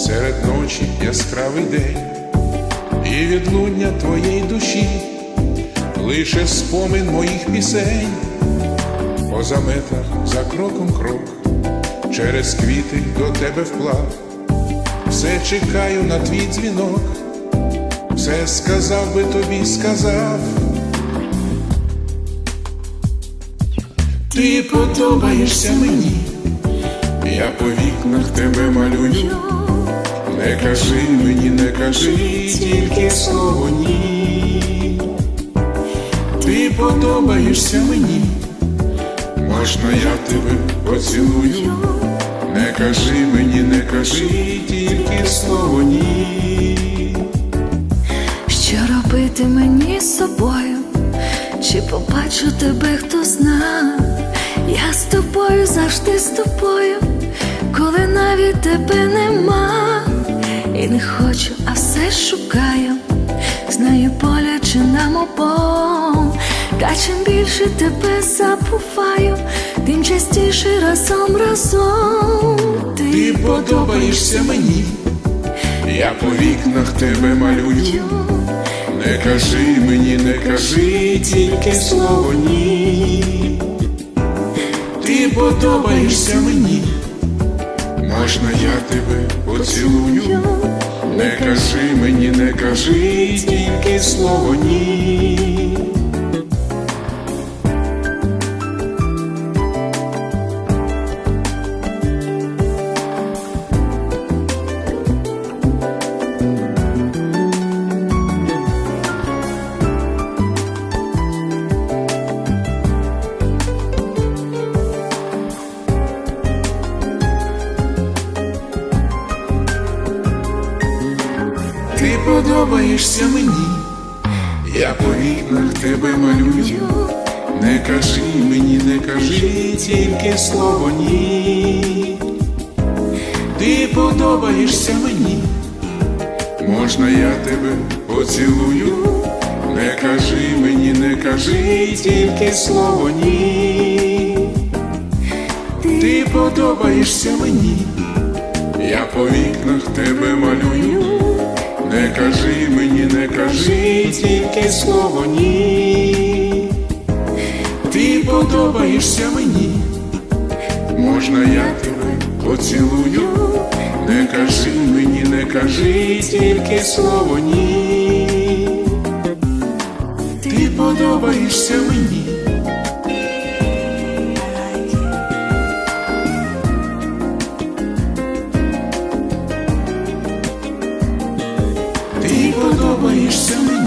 серед ночі яскравий день, і відлуння твоєї душі, лише спомин моїх пісень, поза метр, за кроком крок, через квіти до тебе вплав, все чекаю на твій дзвінок, все сказав би тобі, сказав. Ти подобаєшся мені. Я по вікнах тебе малюю, не кажи мені, не кажи тільки слово ні. Ти подобаєшся мені, можна я тебе поцілую, не кажи мені, не кажи тільки слово ні. Що робити мені з собою? Чи побачу тебе, хто зна? Я з тобою завжди з тобою, коли навіть тебе нема. І не хочу, а все шукаю. Знаю боляче нам обом. Та чим більше тебе забуваю, тим частіше разом разом Ти подобаєшся мені, я по вікнах тебе малюю. Не кажи мені, не кажи тільки слово ні. Ти подобаєшся мені, можна я тебе поцілую. Не кажи мені, не кажи тільки слово ні. Ти подобаєшся мені, я по вікнах тебе малюю. Не кажи мені, не кажи тільки слово ні. Ти подобаєшся мені, можна я тебе поцілую. Не кажи мені, не кажи тільки слово ні. Ти подобаєшся мені, я по вікнах тебе малюю. Не кажи мені, не кажи тільки слово ні. Ти подобаєшся мені, можна я тебе поцілую. Не кажи мені, не кажи тільки слово ні. Ти подобаєшся мені. Ти подобаєшся мені.